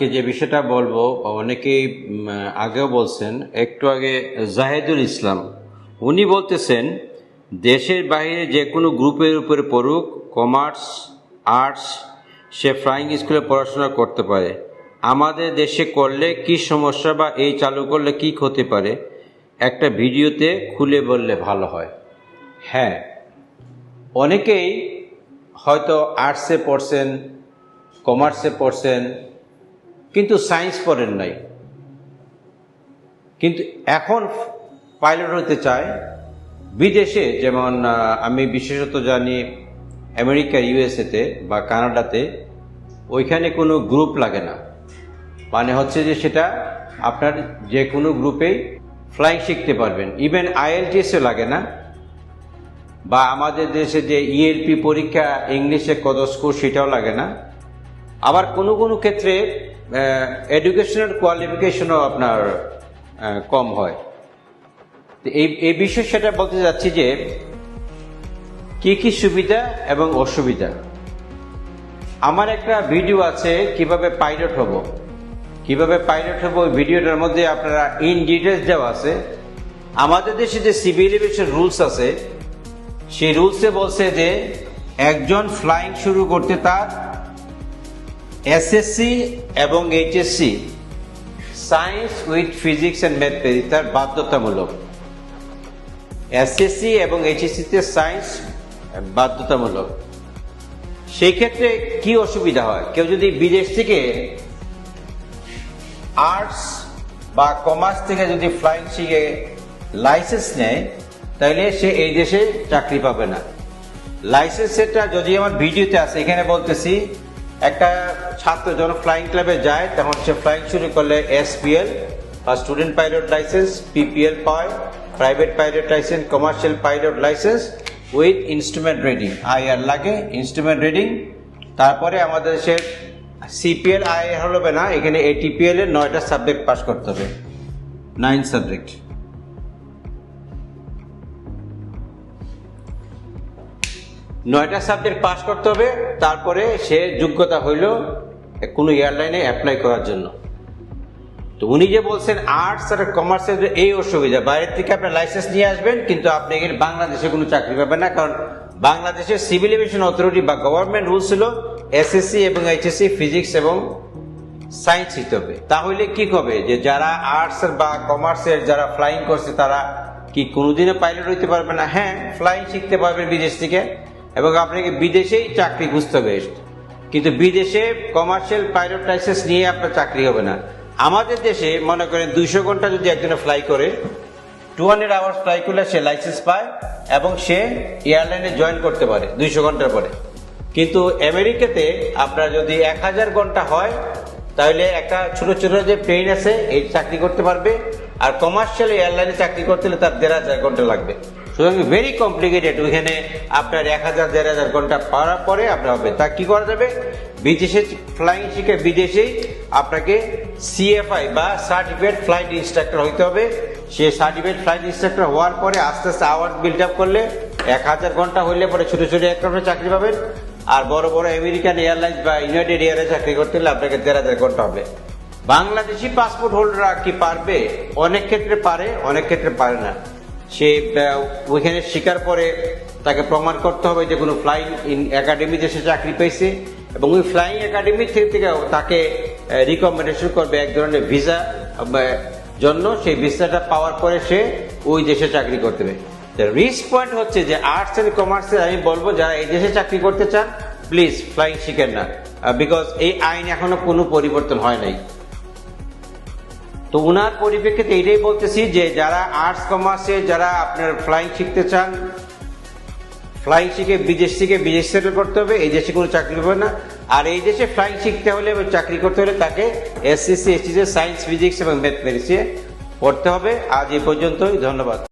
আজকে যে বিষয়টা বলব অনেকেই আগেও বলছেন, একটু আগে জাহেদুল ইসলাম, উনি বলতেছেন, দেশের বাইরে যে কোনো গ্রুপের উপরে পড়ুক, কমার্স, আর্টস, সে ফ্লাইং স্কুলে পড়াশোনা করতে পারে। আমাদের দেশে করলে কি সমস্যা বা এই চালু করলে কি হতে পারে, একটা ভিডিওতে খুলে বললে ভালো হয়। হ্যাঁ অনেকেই হয়তো আর্টসে পড়ছেন, কমার্সে পড়ছেন কিন্তু সায়েন্স পড়েন নাই। কিন্তু এখন পাইলট হতে চায় বিদেশে, যেমন আমি বিশেষত জানি আমেরিকা, ইউএসএতে বা কানাডাতে ওইখানে কোনো গ্রুপ লাগে না। মানে হচ্ছে যে সেটা আপনার যে কোনো গ্রুপেই ফ্লাইং শিখতে পারবেন। ইভেন আইএলটিএসও লাগে না। বা আমাদের দেশে যে ইএলপি পরীক্ষা, ইংলিশে কত স্কোর সেটাও লাগে না। আবার কোনো কোনো ক্ষেত্রে এডুকেশনাল কোয়ালিফিকেশনও আপনার কম হয়। তো এই এই বিষয়ে সেটা বলতে যাচ্ছি যে, কি কি সুবিধা এবং অসুবিধা? আমার একটা ভিডিও আছে কীভাবে পাইলট হব। কীভাবে পাইলট হব ওই ভিডিওটার মধ্যে আপনারা ইন ডিটেলস দেওয়া আছে। আমাদের দেশে যে সিভিল এভিয়েশন রুলস আছে, সেই রুলসে বলছে যে, একজন ফ্লাইং শুরু করতে তার এসএসসি এবং HSC science with physics and mathematics তার বাধ্যতামূলক। এসএসসি এবং এইচএসসিতে সায়েন্স বাধ্যতামূলক। সেই ক্ষেত্রে কি অসুবিধা হয়? কেউ যদি বিদেশ থেকে আর্টস বা কমার্স থেকে যদি ফ্লাইং শিখে লাইসেন্স নেয় তাহলে সে এই দেশে চাকরি পাবে না। লাইসেন্সেরটা যদি আমার ভিডিওতে আছে এখানে বলতেছি একটা ছাত্র যখন ফ্লাইং ক্লাবে যায়, তখন সে ফ্লাইং শুরু করলে এসপিএল বা স্টুডেন্ট পাইলট লাইসেন্স পিপিএল পায় private pilot licence commercial pilot licence with instrument reading IR লাগে ইনস্ট্রুমেন্ট রিডিং তারপরে আমাদের সে সিপিএল আইআর হবে না, এখানে এটিপিএল এর নয়টা সাবজেক্ট পাস করতে হবে নাইন সাবজেক্ট নয়টা সাবজেক্ট পাস করতে হবে, তারপরে সে যোগ্যতা হইল কোনো এয়ারলাইনে অ্যাপ্লাই করার জন্য। তো উনি যে বলছেন আর্টস আর কমার্সের এই অসুবিধা, বাইরের থেকে আপনার লাইসেন্স নিয়ে আসবেন, কিন্তু আপনি এখানে বাংলাদেশে কোনো চাকরি পাবেন না, কারণ বাংলাদেশের সিভিল এভিয়েশন অথরিটি বা গভর্নমেন্ট রুল ছিল এসএসসি এবং এইচএসসি ফিজিক্স এবং সায়েন্স শিখতে হবে। তাহলে কি হবে যে যারা আর্টস বা কমার্সের যারা ফ্লাইং করছে, তারা কি কোনোদিনও পাইলট হইতে পারবে না? হ্যাঁ ফ্লাইং শিখতে পারবেন বিদেশ থেকে। এবং আপনাকে বিদেশেই চাকরি খুঁজতে হবে। কিন্তু বিদেশে কমার্শিয়াল পাইলট লাইসেন্স নিয়ে আপনার চাকরি হবে না। আমাদের দেশে মনে করেন দুইশো ঘণ্টা যদি একজনে ফ্লাই করে টু হান্ড্রেড আওয়ার্স ফ্লাই করলে সে লাইসেন্স পায় এবং সে এয়ারলাইনে জয়েন করতে পারে দুইশো ঘণ্টার পরে। কিন্তু আমেরিকাতে আপনার যদি এক হাজার ঘণ্টা হয়, তাহলে একটা ছোট ছোট যে প্লেন আছে, এই চাকরি করতে পারবে। আর কমার্শিয়াল এয়ারলাইনে চাকরি করতে হলে তার দেড় হাজার ঘণ্টা লাগবে। ভেরি কমপ্লিকেটেড ওইখানে আপনার এক হাজার, দেড় হাজার ঘণ্টা পাওয়ার পরে আপনার হবে। তা কি করা যাবে? বিদেশে ফ্লাইং শিখে বিদেশেই আপনাকে সিএফআই বা সার্টিফিকেট ফ্লাইট ইনস্ট্রাক্টর হইতে হবে। সে সার্টিফিকেট ফ্লাইট ইনস্ট্রাক্টর হওয়ার পরে আস্তে আস্তে আওয়ার বিল্ড আপ করলে এক হাজার ঘণ্টা হইলে পরে ছোট ছোট একটা চাকরি পাবেন। আর বড় বড় আমেরিকান এয়ারলাইন্স বা ইউনাইটেড এয়ারে চাকরি করতে হলে আপনাকে দেড় হাজার ঘণ্টা হবে। বাংলাদেশি পাসপোর্ট হোল্ডাররা কি পারবে? অনেক ক্ষেত্রে পারে, অনেক ক্ষেত্রে পারে না। সে ওইখানে শিকার পরে তাকে প্রমাণ করতে হবে যে কোনো ফ্লাইং একাডেমিতে সে চাকরি পেয়েছে এবং ওই ফ্লাইং একাডেমি থেকে থেকে তাকে রিকমেন্ডেশন করবে এক ধরনের ভিসা জন্য। সেই ভিসাটা পাওয়ার পরে সে ওই দেশে চাকরি করতে হবে রিস্ক পয়েন্ট হচ্ছে যে আর্টস অ্যান্ড কমার্সে আমি বলব, যারা এই দেশে চাকরি করতে চান প্লিজ ফ্লাইং শিখেন না। বিকজ এই আইন এখনও কোনো পরিবর্তন হয় নাই। তো ওনার পরিপ্রেক্ষিতে এটাই বলতেছি যে যারা আর্টস কমার্সে যারা আপনার ফ্লাইং শিখতে চান ফ্লাইং শিখে বিদেশ থেকে বিদেশ সেটেল করতে হবে, এই দেশে কোনো চাকরি হবে না। আর এই দেশে ফ্লাইং শিখতে হলে এবং চাকরি করতে হলে তাকে এসসিসি এসটিসি সায়েন্স ফিজিক্স এবং ম্যাথমেটিক্সে পড়তে হবে। আজ এই পর্যন্তই, ধন্যবাদ।